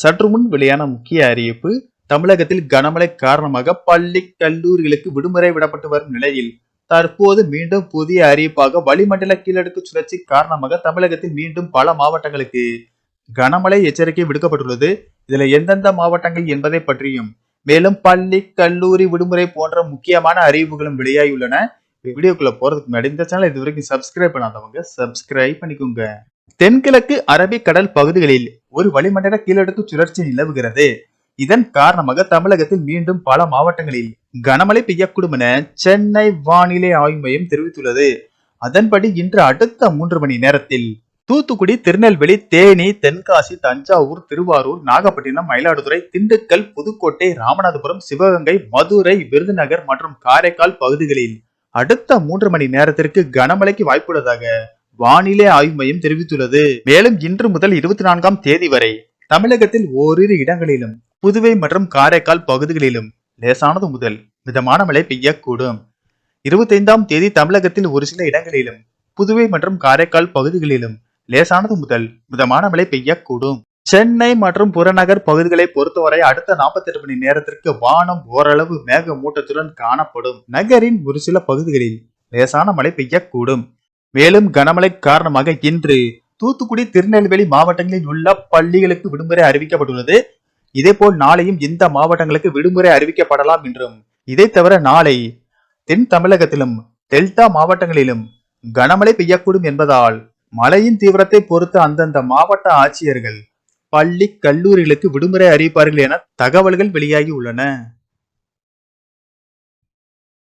சற்று முன் வெளியான முக்கிய அறிவிப்பு தமிழகத்தில் கனமழை காரணமாக பள்ளி கல்லூரிகளுக்கு விடுமுறை விடப்பட்டு வரும் நிலையில் தற்போது மீண்டும் புதிய அறிவிப்பாக வளிமண்டல கீழடுக்கு சுழற்சி காரணமாக தமிழகத்தில் மீண்டும் பல மாவட்டங்களுக்கு கனமழை எச்சரிக்கை விடுக்கப்பட்டுள்ளது. இதுல எந்தெந்த மாவட்டங்கள் என்பதை பற்றியும் மேலும் பள்ளி கல்லூரி விடுமுறை போன்ற முக்கியமான அறிவிப்புகளும் வெளியாகியுள்ளன. வீடியோக்குள்ள போறதுக்கு முன்னாடி இந்த சேனல் இது வரைக்கும் சப்ஸ்கிரைப் பண்ணாதவங்க சப்ஸ்கிரைப் பண்ணிக்கோங்க. தென்கிழக்கு அரபிக்கடல் பகுதிகளில் ஒரு வளிமண்டல கீழடுக்கு சுழற்சி நிலவுகிறது. இதன் காரணமாக தமிழகத்தில் மீண்டும் பல மாவட்டங்களில் கனமழை பெய்யக்கூடும் என சென்னை வானிலை ஆய்வு மையம் தெரிவித்துள்ளது. அதன்படி இன்று அடுத்த மூன்று மணி நேரத்தில் தூத்துக்குடி திருநெல்வேலி தேனி தென்காசி தஞ்சாவூர் திருவாரூர் நாகப்பட்டினம் மயிலாடுதுறை திண்டுக்கல் புதுக்கோட்டை ராமநாதபுரம் சிவகங்கை மதுரை விருதுநகர் மற்றும் காரைக்கால் பகுதிகளில் அடுத்த மூன்று மணி நேரத்திற்கு கனமழைக்கு வாய்ப்புள்ளதாக வானிலை ஆய்வு மையம் தெரிவித்துள்ளது. மேலும் இன்று முதல் இருபத்தி நான்காம் தேதி வரை தமிழகத்தில் ஓரிரு இடங்களிலும் புதுவை மற்றும் காரைக்கால் பகுதிகளிலும் லேசானது முதல் மிதமான மழை பெய்யக்கூடும். இருபத்தைந்தாம் தேதி தமிழகத்தில் ஒரு சில இடங்களிலும் புதுவை மற்றும் காரைக்கால் பகுதிகளிலும் லேசானது முதல் மிதமான மழை பெய்யக்கூடும். சென்னை மற்றும் புறநகர் பகுதிகளை பொறுத்தவரை அடுத்த 48 மணி நேரத்திற்கு வானம் ஓரளவு மேக மூட்டத்துடன் காணப்படும். நகரின் ஒரு சில பகுதிகளில் லேசான மழை பெய்யக்கூடும். மேலும் கனமழை காரணமாக இன்று தூத்துக்குடி திருநெல்வேலி மாவட்டங்களில் உள்ள பள்ளிகளுக்கு விடுமுறை அறிவிக்கப்பட்டுள்ளது. இதேபோல் நாளையும் இந்த மாவட்டங்களுக்கு விடுமுறை அறிவிக்கப்படலாம் என்றும் இதை தவிர நாளை தென் தமிழகத்திலும் டெல்டா மாவட்டங்களிலும் கனமழை பெய்யக்கூடும் என்பதால் மழையின் தீவிரத்தை பொறுத்து அந்தந்த மாவட்ட ஆட்சியர்கள் பள்ளி கல்லூரிகளுக்கு விடுமுறை அறிவிப்பார்கள் என தகவல்கள் வெளியாகி உள்ளன.